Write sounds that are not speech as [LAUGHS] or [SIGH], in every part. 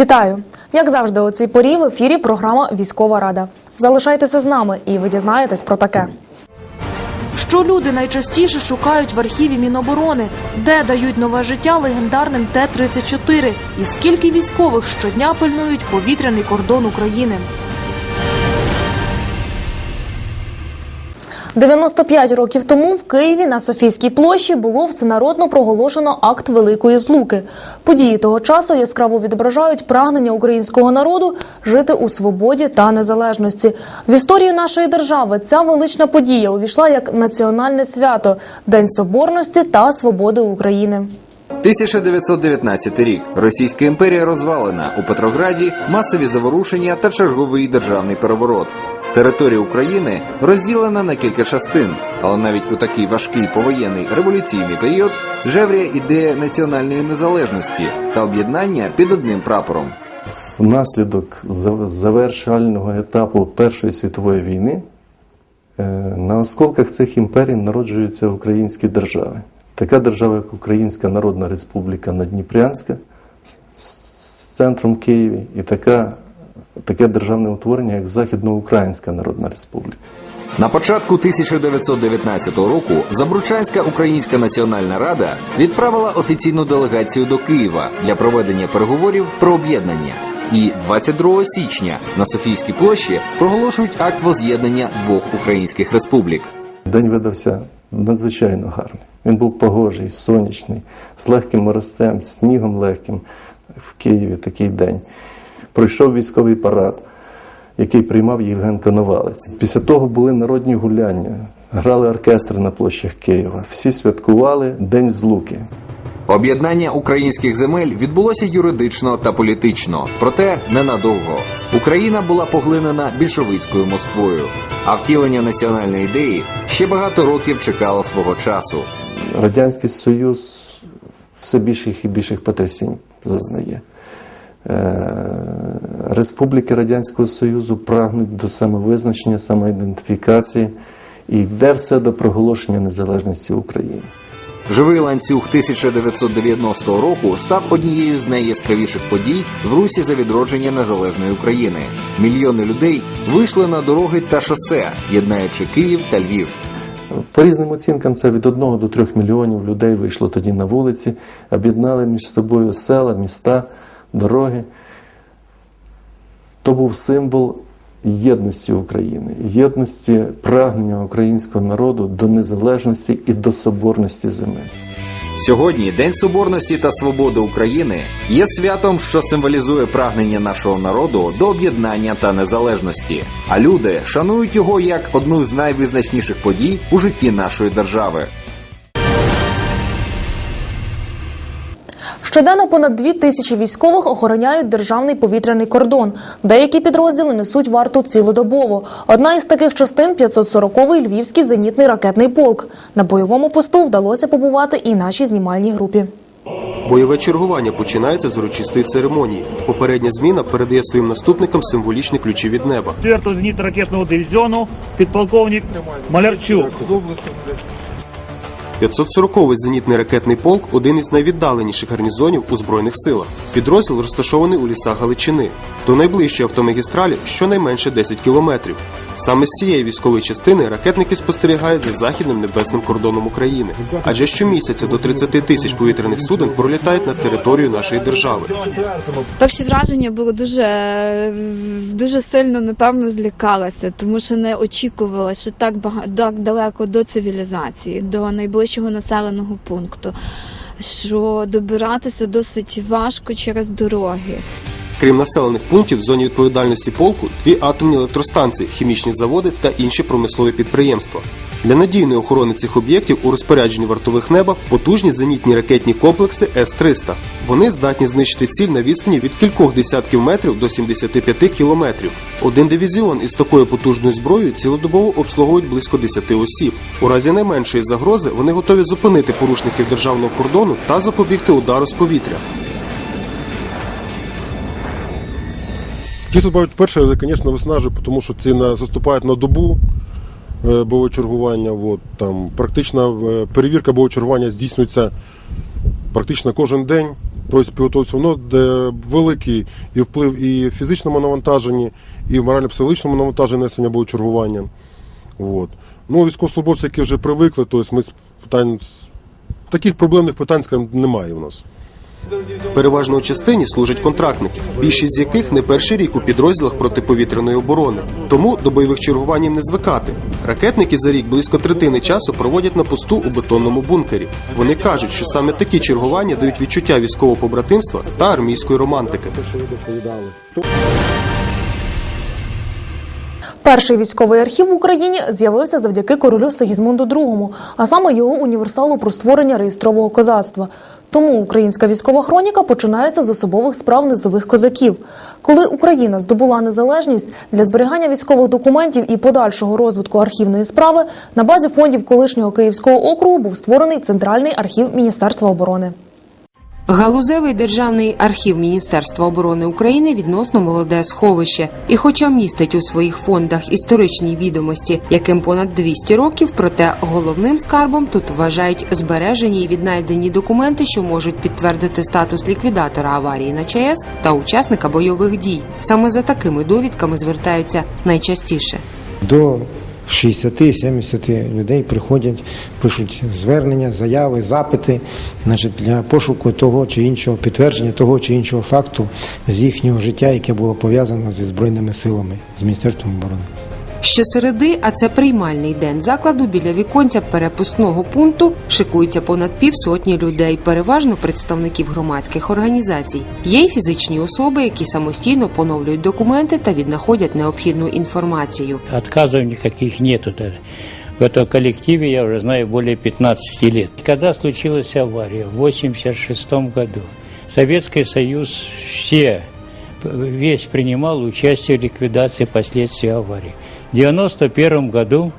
Вітаю! Як завжди, у цій порі в ефірі програма Військова Рада. Залишайтеся з нами, і ви дізнаєтесь про таке. Що люди найчастіше шукають в архіві Міноборони, де дають нове життя легендарним Т-34, і скільки військових щодня пильнують повітряний кордон України. 95 років тому в Києві на Софійській площі було всенародно проголошено акт Великої Злуки. Події того часу яскраво відображають прагнення українського народу жити у свободі та незалежності. В історію нашої держави ця велична подія увійшла як національне свято День Соборності та свободи України. 1919 рік. Російська імперія розвалена. У Петрограді масові заворушення та черговий державний переворот. Територія України розділена на кілька частин, але навіть у такий важкий повоєнний революційний період жевріє ідея національної незалежності та об'єднання під одним прапором. Внаслідок завершального етапу Першої світової війни е, на осколках цих імперій народжуються українські держави. Така держава, як Українська Народна Республіка Надніпрянська з центром Києві, і така, таке державне утворення, як Західноукраїнська Народна Республіка. На початку 1919 року Забручанська Українська Національна Рада відправила офіційну делегацію до Києва для проведення переговорів про об'єднання. І 22 січня на Софійській площі проголошують акт воз'єднання двох українських республік. День видався надзвичайно гарний. Він був погожий, сонячний, з легким морозцем, з снігом легким в Києві такий день. Пройшов військовий парад, який приймав Євген Коновалець. Після того були народні гуляння, грали оркестри на площах Києва. Всі святкували День Злуки. Об'єднання українських земель відбулося юридично та політично, проте ненадовго. Україна була поглинена більшовицькою Москвою, а втілення національної ідеї ще багато років чекало свого часу. Радянський Союз все більших і більших потрясінь зазнає. Е, Республіки Радянського Союзу прагнуть до самовизначення, самоідентифікації і йде все до проголошення незалежності України. Живий ланцюг 1990 року став однією з найяскравіших подій в русі за відродження незалежної України. Мільйони людей вийшли на дороги та шосе, єднаючи Київ та Львів. По різним оцінкам, це від 1 до 3 мільйонів людей вийшло тоді на вулиці, об'єднали між собою села, міста, дороги. То був символ єдності України, єдності прагнення українського народу до незалежності і до соборності земель. Сьогодні День Соборності та Свободи України є святом, що символізує прагнення нашого народу до об'єднання та незалежності. А люди шанують його як одну з найвизначніших подій у житті нашої держави. Щоденно понад дві тисячі військових охороняють державний повітряний кордон. Деякі підрозділи несуть варту цілодобово. Одна із таких частин 540-й Львівський зенітний ракетний полк. На бойовому посту вдалося побувати і нашій знімальній групі. Бойове чергування починається з урочистої церемонії. Попередня зміна передає своїм наступникам символічні ключі від неба. 4-го зенітно-ракетного дивізіону підполковник Малярчук. 540-й зенітний ракетний полк один із найвіддаленіших гарнізонів у збройних силах. Підрозділ розташований у лісах Галичини. До найближчої автомагістралі щонайменше 10 кілометрів. Саме з цієї військової частини ракетники спостерігають за західним небесним кордоном України. Адже щомісяця до 30 тисяч повітряних суден пролітають над територією нашої держави. Перші враження було дуже, дуже сильно, напевно, злякалася, тому що не очікувала, що так багато так далеко до цивілізації, до найближчого населеного пункту, що добиратися досить важко через дороги. Крім населених пунктів, в зоні відповідальності полку дві атомні електростанції, хімічні заводи та інші промислові підприємства. Для надійної охорони цих об'єктів у розпорядженні вартових неба потужні зенітні ракетні комплекси С-300. Вони здатні знищити ціль на відстані від кількох десятків метрів до 75 кілометрів. Один дивізіон із такою потужною зброєю цілодобово обслуговують близько 10 осіб. У разі найменшої загрози вони готові зупинити порушників державного кордону та запобігти удару з повітря. Ті, хто бавить вперше, звісно, виснажує, тому що ці заступають на добу е, бойового чергування. От, там, практично е, перевірка бойового чергування здійснюється практично кожен день. тобто підготовці, воно великий і вплив і в фізичному навантаженні, і в морально-психологічному навантаженні несення або чергування. От. Ну, військовослужбовці, які вже привикли, тобто ми питань таких проблемних питань скажімо, немає в нас. Переважно у частині служать контрактники, більшість з яких не перший рік у підрозділах протиповітряної оборони. Тому до бойових чергувань не звикати. Ракетники за рік близько третини часу проводять на посту у бетонному бункері. Вони кажуть, що саме такі чергування дають відчуття військового побратимства та армійської романтики. Перший військовий архів в Україні з'явився завдяки королю Сигізмунду II, а саме його універсалу про створення реєстрового козацтва. Тому українська військова хроніка починається з особових справ низових козаків. Коли Україна здобула незалежність для зберігання військових документів і подальшого розвитку архівної справи, на базі фондів колишнього Київського округу був створений центральний архів Міністерства оборони. Галузевий державний архів Міністерства оборони України відносно молоде сховище, і, хоча містить у своїх фондах історичні відомості, яким понад 200 років, проте головним скарбом тут вважають збережені і віднайдені документи, що можуть підтвердити статус ліквідатора аварії на ЧАЕС та учасника бойових дій. Саме за такими довідками звертаються найчастіше. До 60-70 людей приходять, пишуть звернення, заяви, запити значить, для пошуку того чи іншого підтвердження того чи іншого факту з їхнього життя, яке було пов'язано зі збройними силами з Міністерством оборони. Щосереди, а це приймальний день закладу, біля віконця перепускного пункту шикується понад півсотні людей, переважно представників громадських організацій. Є й фізичні особи, які самостійно поновлюють документи та віднаходять необхідну інформацію. Отказов никаких нету. В этом коллективе я уже знаю более 15 лет. Когда случилась авария? В 86 году. Советский Союз все, весь принимал участие в ликвидации последствий аварии. В 91 году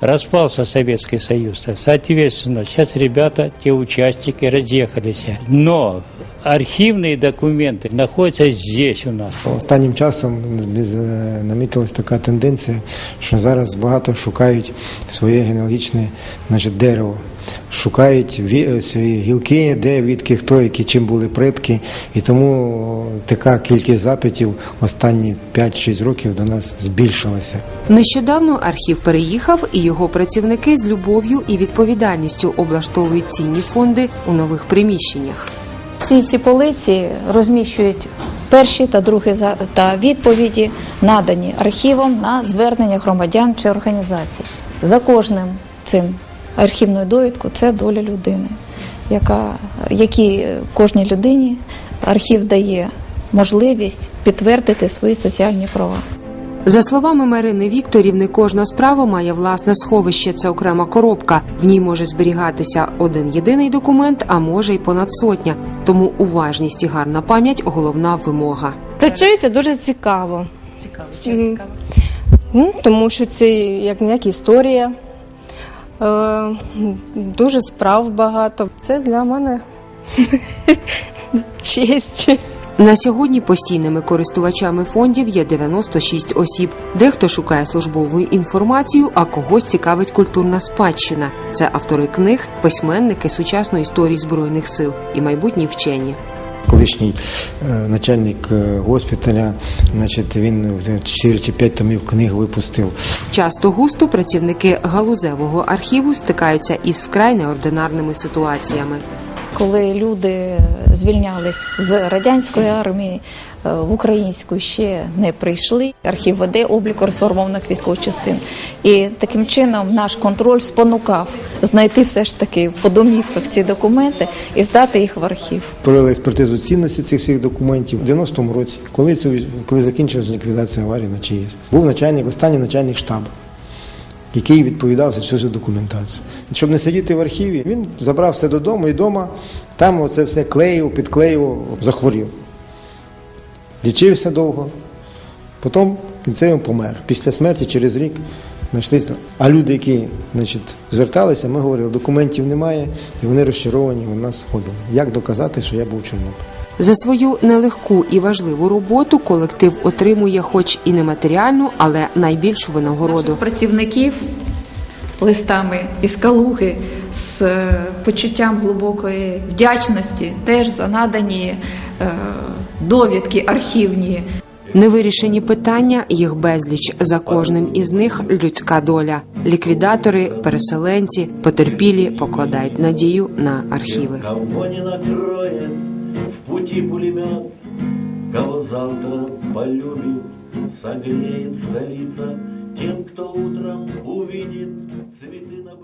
распался Советский Союз. Соответственно, сейчас ребята, те участники, разъехались. Но архивные документы находятся здесь у нас. Останнім часом е, намітилась така тенденція, що зараз багато шукають своє генеалогічне значить, дерево. Шукають ві- свої гілки, де відки, хто, які чим були предки. І тому така кількість запитів останні 5-6 років до нас збільшилася. Нещодавно архів переїхав, і його працівники з любов'ю і відповідальністю облаштовують цінні фонди у нових приміщеннях. Всі ці полиці розміщують перші та другі та відповіді, надані архівом на звернення громадян чи організацій. За кожним цим архівною довідку це доля людини, яка, якій кожній людині архів дає можливість підтвердити свої соціальні права. За словами Марини Вікторівни, кожна справа має власне сховище. Це окрема коробка. В ній може зберігатися один єдиний документ, а може й понад сотня. Тому уважність і гарна пам'ять головна вимога. Працюється дуже цікаво. Цікаво, чим цікаво? Ну, тому що це як ніяк історія. Е, дуже справ багато. Це для мене [LAUGHS] честь. На сьогодні постійними користувачами фондів є 96 осіб. Дехто шукає службову інформацію, а когось цікавить культурна спадщина. Це автори книг, письменники сучасної історії збройних сил і майбутні вчені. Колишній е, начальник е, госпіталя, значить, він 4 чи 5 томів книг випустив. Часто густо працівники галузевого архіву стикаються із вкрай неординарними ситуаціями. Коли люди звільнялись з радянської армії е, в українську ще не прийшли. Архів веде облік розформованих військових частин. І таким чином наш контроль спонукав знайти все ж таки по домівках ці документи і здати їх в архів. Провели експертизу цінності цих всіх документів у 90-му році, коли цю коли закінчилася ліквідація аварії на ЧАЕС. Був начальник, останній начальник штабу, який відповідав за цю документацію. Щоб не сидіти в архіві, він забрав все додому і вдома там оце все клеїв, підклеїв, захворів. Лічився довго, потім кінцево помер. Після смерті через рік знайшлися. А люди, які значить, зверталися, ми говорили, документів немає, і вони розчаровані у нас ходили. Як доказати, що я був в Чорнобилі? За свою нелегку і важливу роботу колектив отримує, хоч і не матеріальну, але найбільшу винагороду. Наших працівників листами із Калуги з е, почуттям глибокої вдячності теж за надані е, довідки архівні. Невирішені питання, їх безліч. За кожним із них людська доля. Ліквідатори, переселенці, потерпілі покладають надію на архіви. Кого не накроет в пути пулемет, Кого завтра полюбит, согреет столица, Тем, кто утром увидит цветы на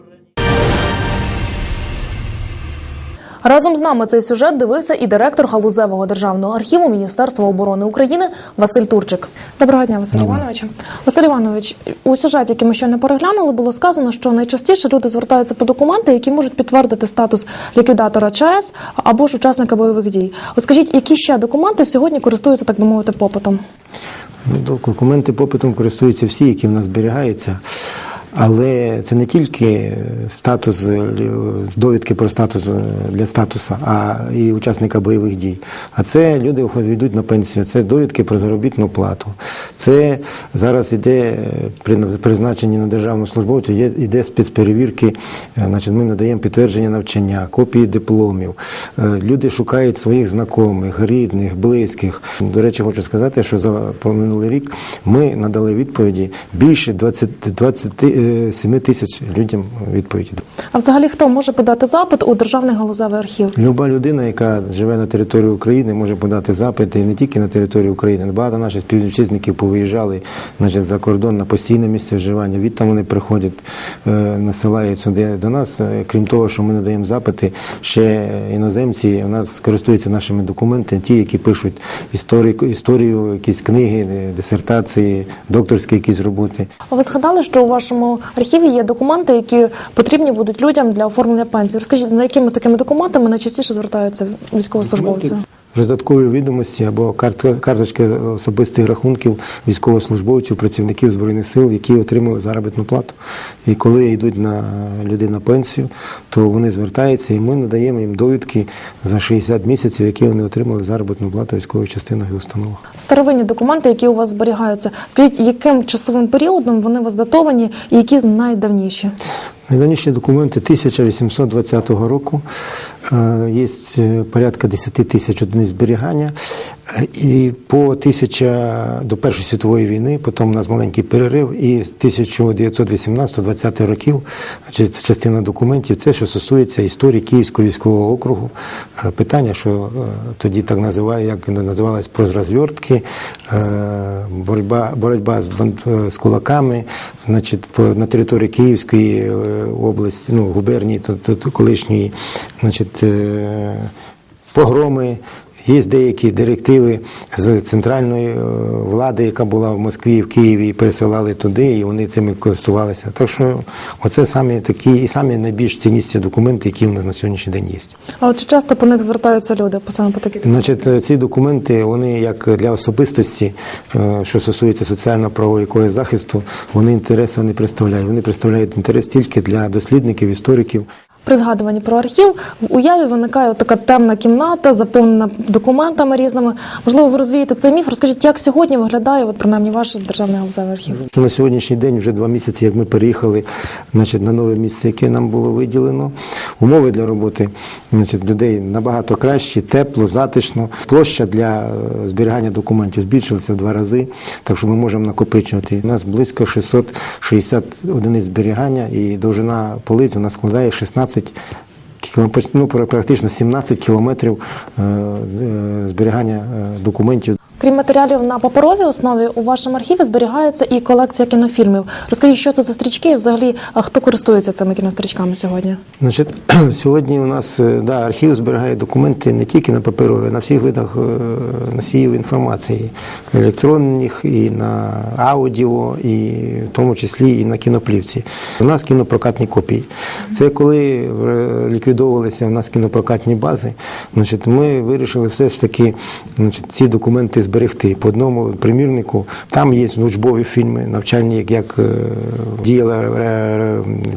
Разом з нами цей сюжет дивився і директор галузевого державного архіву Міністерства оборони України Василь Турчик. Доброго дня, Василь Іванович. Василь Іванович, у сюжеті, який ми щойно переглянули, було сказано, що найчастіше люди звертаються по документи, які можуть підтвердити статус ліквідатора ЧАЕС або ж учасника бойових дій. От скажіть, які ще документи сьогодні користуються, так би мовити, попитом? Ну, Документи попитом користуються всі, які в нас зберігаються. Але це не тільки статус е, довідки про статус е, для статусу, а і учасника бойових дій. А це люди йдуть на пенсію. Це довідки про заробітну плату. Це зараз іде е, при призначенні на державну службовця, є іде спецперевірки. Значить, ми надаємо підтвердження навчання, копії дипломів. Люди шукають своїх знайомих, рідних, близьких. До речі, хочу сказати, що за минулий рік ми надали відповіді більше 20, 27 тисяч людям відповіді. А взагалі хто може подати запит у державний галузевий архів? Люба людина, яка живе на території України, може подати запити і не тільки на території України. Багато наших співвітчизників повиїжджали значить, за кордон на постійне місце вживання. Відтам вони приходять, е, насилають сюди до нас. Е, Крім того, що ми надаємо запити, ще іноземці у нас користуються нашими документами, ті, які пишуть історію, історію якісь книги, е, дисертації, докторські якісь роботи. А Ви згадали, що у вашому архіві є документи, які потрібні будуть людям для оформлення пенсії. Розкажіть, за якими такими документами найчастіше звертаються військовослужбовці? Роздаткові відомості або карточки особистих рахунків військовослужбовців, працівників збройних сил, які отримали заробітну плату. І коли йдуть на люди на пенсію, то вони звертаються, і ми надаємо їм довідки за 60 місяців, які вони отримали заробітну плату в військових частинах і установах. Старовинні документи, які у вас зберігаються. Скажіть, яким часовим періодом вони вас датовані і які найдавніші? Найдавніші документи 1820 року. Е, Є е, порядка 10 тисяч одиниць зберігання. І по тисяча до Першої світової війни, потім у нас маленький перерив, і з 1918-20 років значить, це частина документів, це що стосується історії Київського військового округу. Е, Питання, що е, тоді так називає, як воно називалось, про розвертки, е, боротьба, боротьба з, з кулаками, значить, на території Київської області, ну, губернії, то, то, то колишньої, значить, погроми. Є деякі директиви з центральної е, влади, яка була в Москві в Києві, і пересилали туди, і вони цими користувалися. Так що оце самі такі і самі найбільш ціннісні документи, які у нас на сьогоднішній день є. А от чи часто по них звертаються люди по саме по таких? Значить, е, ці документи, вони як для особистості, е, що стосується соціально-правового якогось захисту, вони інтересу не представляють. Вони представляють інтерес тільки для дослідників, істориків. При згадуванні про архів в уяві виникає така темна кімната, заповнена документами різними. Можливо, ви розвієте цей міф. Розкажіть, як сьогодні виглядає от, принаймні ваш державний галузевий архів? На сьогоднішній день вже два місяці, як ми переїхали значить, на нове місце, яке нам було виділено. Умови для роботи значить, людей набагато кращі, тепло, затишно. Площа для е, зберігання документів збільшилася в два рази, так що ми можемо накопичувати. У нас близько 660 одиниць зберігання і довжина полиць у нас складає 16 кілометрів, ну, практично 17 кілометрів е, е, зберігання е, документів. Крім матеріалів на паперовій основі, у вашому архіві зберігається і колекція кінофільмів. Розкажіть, що це за стрічки і взагалі хто користується цими кінострічками сьогодні? Значить, [CLEARS THROAT] сьогодні у нас е, да, архів зберігає документи не тільки на паперові, а на всіх видах е, носіїв інформації, електронних, і на аудіо, і в тому числі і на кіноплівці. У нас кінопрокатні копії. Це коли е, ліквідовувалися у нас кінопрокатні бази, значить, ми вирішили все ж таки значить, ці документи зберігати зберегти. По одному примірнику там є учбові фільми, навчальні, як, як е, діяла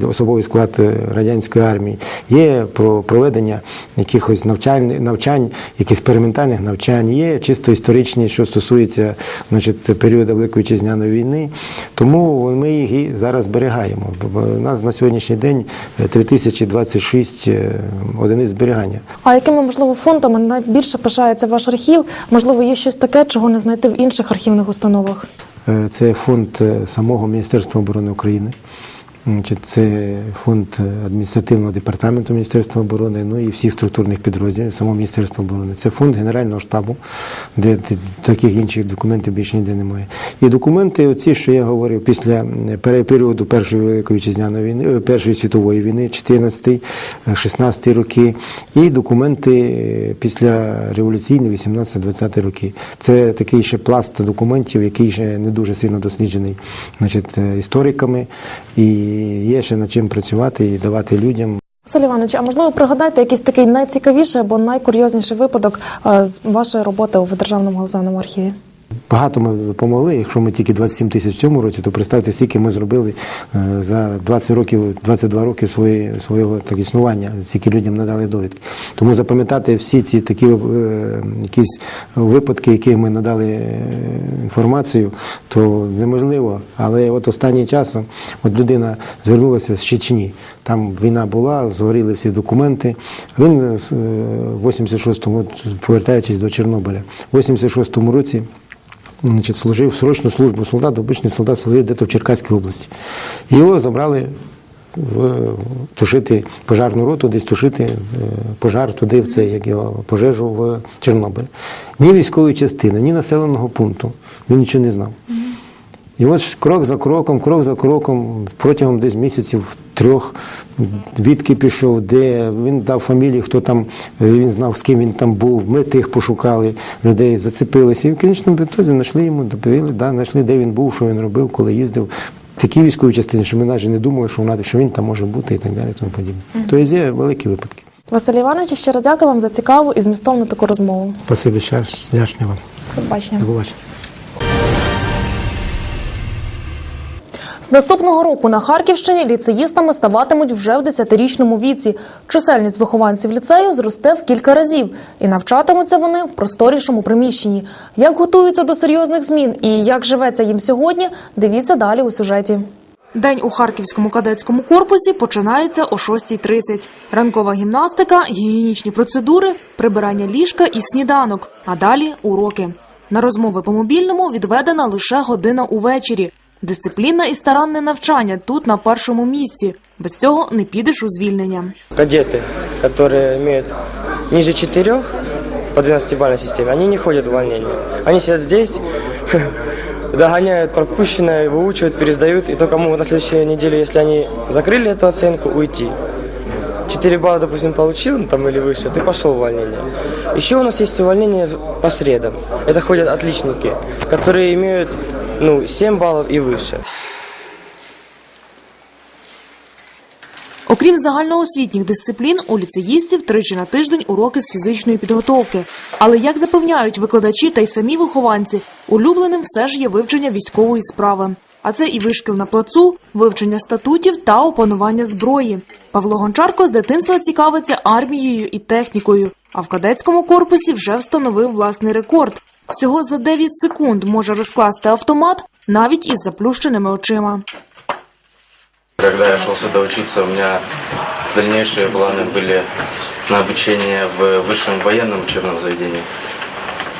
особовий склад е, радянської армії. Є про проведення якихось навчань, навчань, якихось експериментальних навчань, є чисто історичні, що стосується значить, періоду Великої Вітчизняної війни. Тому ми їх і зараз зберігаємо. У нас на сьогоднішній день е, 3026 е, одиниць зберігання. А якими можливо фондами найбільше пишається ваш архів? Можливо, є щось таке, чого не знайти в інших архівних установах? Е, Це фонд е, самого Міністерства оборони України. Це фонд е, адміністративного департаменту Міністерства оборони, ну і всіх структурних підрозділів самого Міністерства оборони. Це фонд Генерального штабу, де таких інших документів більше ніде немає. І документи, оці, що я говорив, після м, періоду Першої Великої Вітчизняної війни, е, Першої світової війни, 14-16 роки, і документи е, після революційної 18-20 роки. Це такий ще пласт документів, який ще не дуже сильно досліджений значить, е, істориками, і є ще над чим працювати і давати людям. Василь Іванович, а можливо пригадайте якийсь такий найцікавіший або найкурйозніший випадок е, з вашої роботи в Державному галузевому архіві? Багато ми допомогли. Якщо ми тільки 27 тисяч в цьому році, то представте, скільки ми зробили е, за 20 років, 22 роки свої, свого так, існування, скільки людям надали довідки. Тому запам'ятати всі ці такі е, якісь випадки, які ми надали е, інформацію, то неможливо. Але от останнім часом от людина звернулася з Чечні. Там війна була, згоріли всі документи. Він в 86-му, повертаючись до Чорнобиля, в 86-му році значить, служив срочну службу солдат, обичний солдат служив десь в Черкаській області. Його забрали в, тушити пожарну роту, десь тушити е, пожар туди, в це, як його пожежу в Чорнобиль. Ні військової частини, ні населеного пункту. Він нічого не знав. І от крок за кроком, крок за кроком, протягом десь місяців трьох, відки пішов, де він дав фамілії, хто там, е, він знав, з ким він там був. Ми тих пошукали, людей зацепилися. І в кінечному відтоді знайшли йому, доповіли, да, знайшли, де він був, що він робив, коли їздив. Такі військові частини, що ми навіть не думали, що вона що він там може бути і так далі. Тому подібне. Тобто є великі випадки. Василь Іванович, щиро дякую вам за цікаву і змістовну таку розмову. Спасибі, ще раз. Дякую вам. До побачення. До побачення. Наступного року на Харківщині ліцеїстами ставатимуть вже в 10-річному віці. Чисельність вихованців ліцею зросте в кілька разів, і навчатимуться вони в просторішому приміщенні. Як готуються до серйозних змін і як живеться їм сьогодні, дивіться далі у сюжеті. День у Харківському кадетському корпусі починається о 6.30. Ранкова гімнастика, гігієнічні процедури, прибирання ліжка і сніданок. А далі уроки. На розмови по мобільному відведена лише година увечері. Дисципліна і старанне навчання тут на першому місці. Без цього не підеш у звільнення. Кадеты, которые имеют ниже четырех по 12-бальной системе, они не ходят в увольнение. Они сидят здесь, [LAUGHS] догоняют пропущенное, выучивают, пересдают, и только могут на следующей неделе, если они закрыли эту оценку, уйти. 4 балла, допустим, получил ну, там или выше, ты пошел в увольнение. Еще у нас есть увольнение по средам. Это ходят отличники, которые имеют ну, 7 баллов и выше. Окрім загальноосвітніх дисциплін, у ліцеїстів тричі на тиждень уроки з фізичної підготовки. Але як запевняють викладачі та й самі вихованці, улюбленим все ж є вивчення військової справи. А це і вишкіл на плацу, вивчення статутів та опанування зброї. Павло Гончарко з дитинства цікавиться армією і технікою. А в кадетському корпусі вже встановив власний рекорд. Всього за 9 секунд може розкласти автомат навіть із заплющеними очима. Когда я шел сюда учиться, у меня дальнейшие планы были на обучение в высшем военном учебном заведении.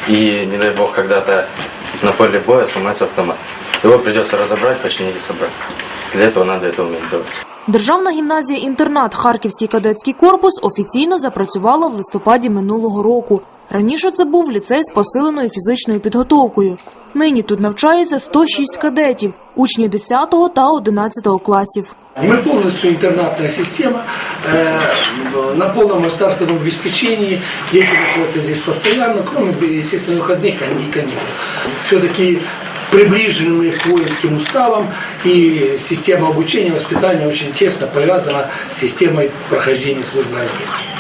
И, не дай бог, когда-то на поле боя сломается автомат. Его придется разобрать, починить и собрать. Для этого надо это уметь делать. Державна гімназія-інтернат Харківський кадетський корпус офіційно запрацювала в листопаді минулого року. Раніше це був ліцей з посиленою фізичною підготовкою. Нині тут навчається 106 кадетів, учні 10 та 11 класів. Мы полностью интернатная система, э, на полном государственном обеспечении, дети находятся здесь постоянно, кроме, естественно, выходных и каникул. Все-таки приближены мы к воинским уставам, и система обучения и воспитания очень тесно повязана с системой прохождения службы армейской.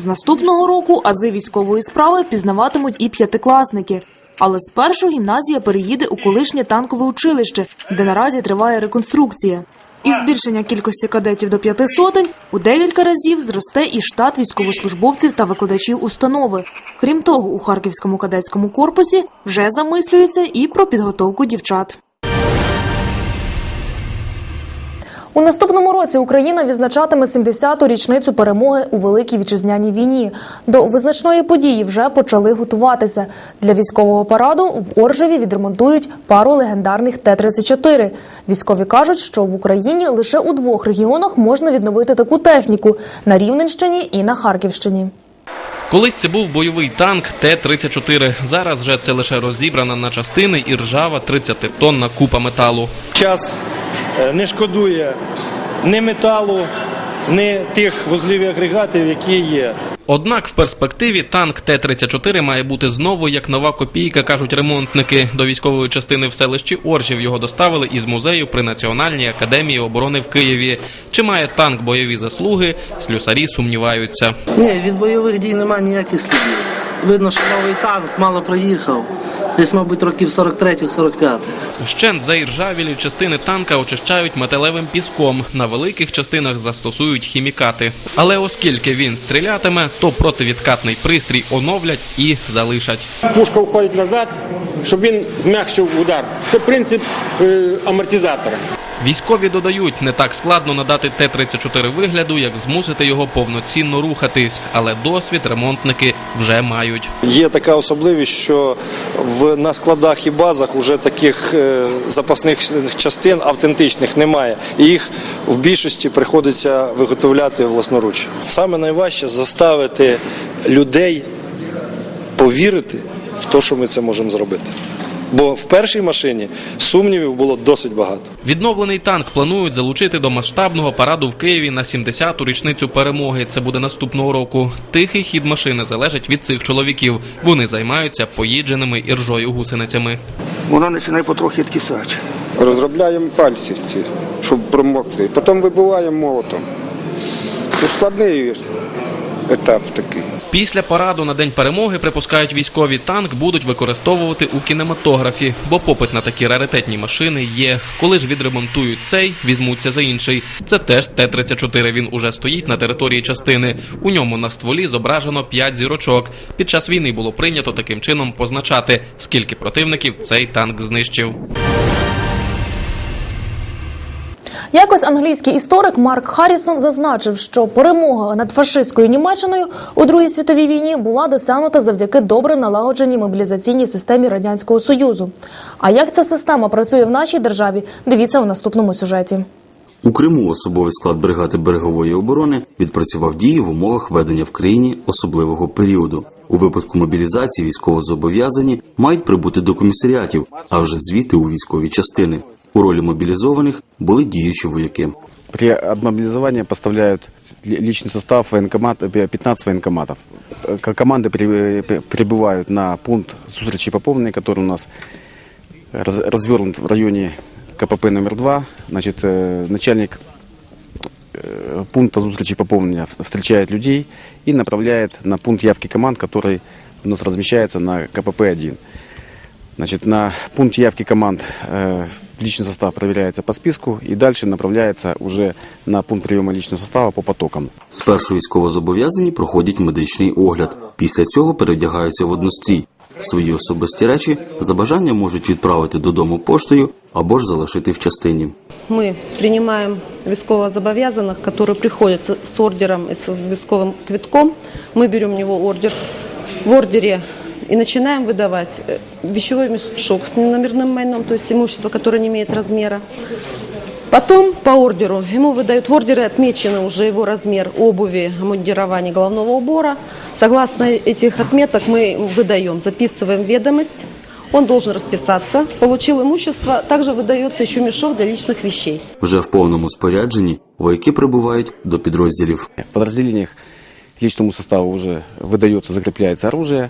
З наступного року ази військової справи пізнаватимуть і п'ятикласники. Але спершу гімназія переїде у колишнє танкове училище, де наразі триває реконструкція. Із збільшення кількості кадетів до п'яти сотень у декілька разів зросте і штат військовослужбовців та викладачів установи. Крім того, у Харківському кадетському корпусі вже замислюються і про підготовку дівчат. У наступному році Україна відзначатиме 70-ту річницю перемоги у Великій вітчизняній війні. До визначної події вже почали готуватися. Для військового параду в Оржеві відремонтують пару легендарних Т-34. Військові кажуть, що в Україні лише у двох регіонах можна відновити таку техніку – на Рівненщині і на Харківщині. Колись це був бойовий танк Т-34. Зараз же це лише розібрана на частини і ржава 30-тонна купа металу. час не шкодує ні металу, ні тих вузлів і агрегатів, які є. Однак в перспективі танк Т-34 має бути знову як нова копійка, кажуть ремонтники. До військової частини в селищі Оржів його доставили із музею при Національній академії оборони в Києві. Чи має танк бойові заслуги? Слюсарі сумніваються. Ні, від бойових дій немає ніяких слідів. Видно, що новий танк мало проїхав. Десь, мабуть, років 43-45. Вщент заіржавілі частини танка очищають металевим піском. На великих частинах застосують хімікати. Але оскільки він стрілятиме, то противідкатний пристрій оновлять і залишать. Пушка входить назад, щоб він змякшив удар. Це принцип е, амортизатора. Військові додають, не так складно надати Т-34 вигляду, як змусити його повноцінно рухатись. Але досвід ремонтники вже мають. Є така особливість, що в, на складах і базах вже таких е, запасних частин автентичних немає. І їх в більшості приходиться виготовляти власноруч. Саме найважче заставити людей повірити в те, що ми це можемо зробити. Бо в першій машині сумнівів було досить багато. Відновлений танк планують залучити до масштабного параду в Києві на 70-ту річницю перемоги. Це буде наступного року. Тихий хід машини залежить від цих чоловіків. Вони займаються поїдженими іржою гусеницями. Вона починає потрохи відкисати. Розробляємо пальці, ці, щоб промокли. Потім вибиваємо молотом. Ну, Складний етап такий. Після параду на день перемоги припускають військові танк будуть використовувати у кінематографі, бо попит на такі раритетні машини є. Коли ж відремонтують цей, візьмуться за інший. Це теж Т-34. Він уже стоїть на території частини. У ньому на стволі зображено 5 зірочок. Під час війни було прийнято таким чином позначати, скільки противників цей танк знищив. Якось англійський історик Марк Харрісон зазначив, що перемога над фашистською Німеччиною у Другій світовій війні була досягнута завдяки добре налагодженій мобілізаційній системі радянського союзу. А як ця система працює в нашій державі? Дивіться у наступному сюжеті. У Криму особовий склад бригади берегової оборони відпрацював дії в умовах ведення в країні особливого періоду. У випадку мобілізації військовозобов'язані мають прибути до комісаріатів, а вже звідти у військові частини. У ролі мобілізованих були діючі вояки. При отмобилизовании поставляют ли- личный состав военкомат, э, 15 военкоматов. Э, к- Команды при- при- прибывают на пункт Сустричи Поповны, который у нас раз- развернут в районе КПП номер 2. Значит, э, начальник э, пункта Зустричи Поповнения в- встречает людей и направляет на пункт явки команд, который у нас размещается на КПП-1. Значит, на пункте явки команд э, личный состав проверяется по списку и дальше направляется уже на пункт приема личного состава по потокам. Спершу військовозобов'язані проходять медичний огляд. Після цього перевдягаються в однострій. Свої особисті речі за бажанням можуть відправити додому поштою або ж залишити в частині. Мы принимаем військовозобов'язаних, которые приходят с- с ордером и с військовым квитком. Мы берем у него ордер. В ордере и начинаем выдавать э, вещевой мешок с неномерным майном, то есть имущество, которое не имеет размера. Потом по ордеру ему выдают в ордере отмечены уже его размер обуви, обмундирования головного убора. Согласно этих отметок мы выдаем, записываем ведомость. Он должен расписаться. Получил имущество, также выдается еще мешок для личных вещей. Вже в повному спорядженні вояки прибувають до підрозділів. В подразделениях личному составу уже выдается, закрепляется оружие.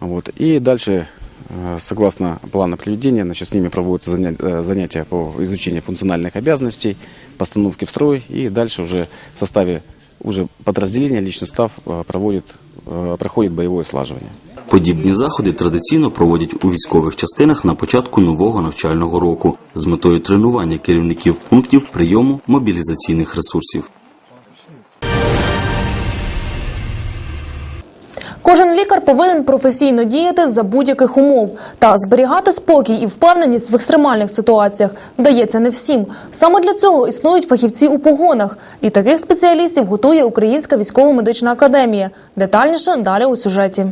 Вот, и дальше, э, согласно плану проведения, значит, с ними проводятся заня- э, занятия по изучению функциональных обязанностей, постановки в строй, и дальше уже в составе уже подразделения личный состав э, проводит, э, проходит боевое слаживание. Подібні заходи традиційно проводять у військових частинах на початку нового навчального року з метою тренування керівників пунктів прийому мобілізаційних ресурсів. Кожен лікар повинен професійно діяти за будь-яких умов та зберігати спокій і впевненість в екстремальних ситуаціях. Вдається не всім. Саме для цього існують фахівці у погонах, і таких спеціалістів готує Українська військово-медична академія. Детальніше далі у сюжеті.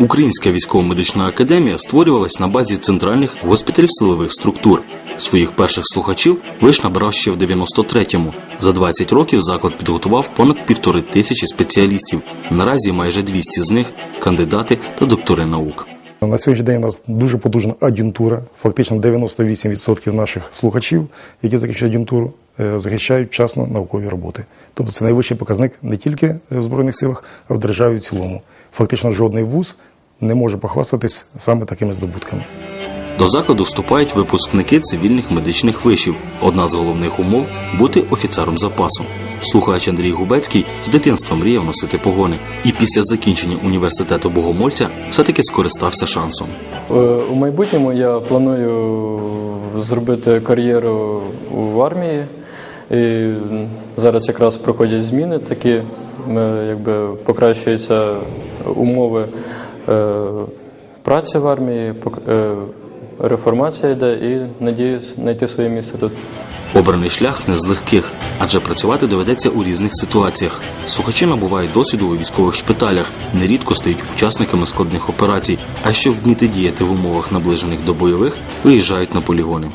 Українська військово-медична академія створювалась на базі центральних госпіталів силових структур. Своїх перших слухачів виш набрав ще в 93-му. За 20 років заклад підготував понад півтори тисячі спеціалістів. Наразі майже 200 з них кандидати та доктори наук. На сьогоднішній день у нас дуже потужна ад'юнтура. Фактично 98% наших слухачів, які закінчують ад'юнтуру, е, захищають вчасно наукові роботи. Тобто це найвищий показник не тільки в Збройних силах, а в державі в цілому. Фактично жодний вуз не може похвастатись саме такими здобутками. До закладу вступають випускники цивільних медичних вишів. Одна з головних умов бути офіцером запасу. Слухач Андрій Губецький з дитинства мріяв носити погони, і після закінчення університету Богомольця все-таки скористався шансом. Е, У майбутньому я планую зробити кар'єру в армії. І зараз якраз проходять зміни такі, якби покращуються умови е, праці в армії, е, реформація йде і надіюсь знайти своє місце тут. Обраний шлях не з легких, адже працювати доведеться у різних ситуаціях. Слухачі набувають досвіду у військових шпиталях, нерідко стають учасниками складних операцій, а щоб вміти діяти в умовах наближених до бойових, виїжджають на полігони.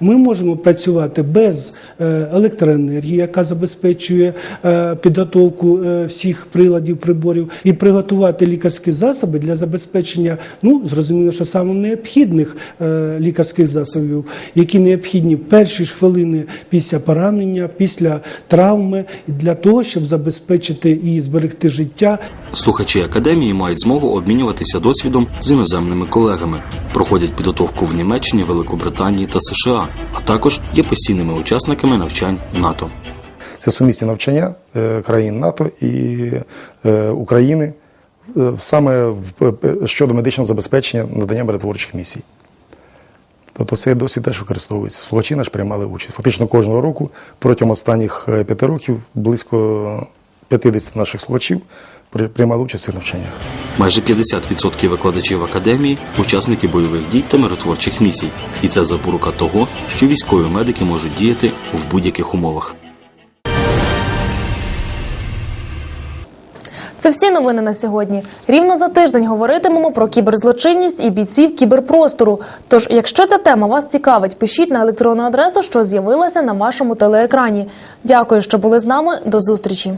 Ми можемо працювати без е, електроенергії, яка забезпечує е, підготовку е, всіх приладів, приборів, і приготувати лікарські засоби для забезпечення, ну зрозуміло, що саме необхідних лікарських засобів, які необхідні в перші ж хвилини після поранення, після травми, для того, щоб забезпечити і зберегти життя. Слухачі академії мають змогу обмінюватися досвідом з іноземними колегами, проходять підготовку в Німеччині, Великобританії та США, а також є постійними учасниками навчань НАТО. Це сумісні навчання е, країн НАТО і е, України е, саме щодо медичного забезпечення надання миротворчих місій. Тобто цей досвід теж використовується. Слухачі наш приймали участь. Фактично кожного року протягом останніх п'яти років близько 50 наших слухачів приймали участь в цих навчаннях. Майже 50% викладачів академії учасники бойових дій та миротворчих місій, і це запорука того, що військові медики можуть діяти в будь-яких умовах. Це всі новини на сьогодні. Рівно за тиждень говоритимемо про кіберзлочинність і бійців кіберпростору. Тож, якщо ця тема вас цікавить, пишіть на електронну адресу, що з'явилася на вашому телеекрані. Дякую, що були з нами. До зустрічі.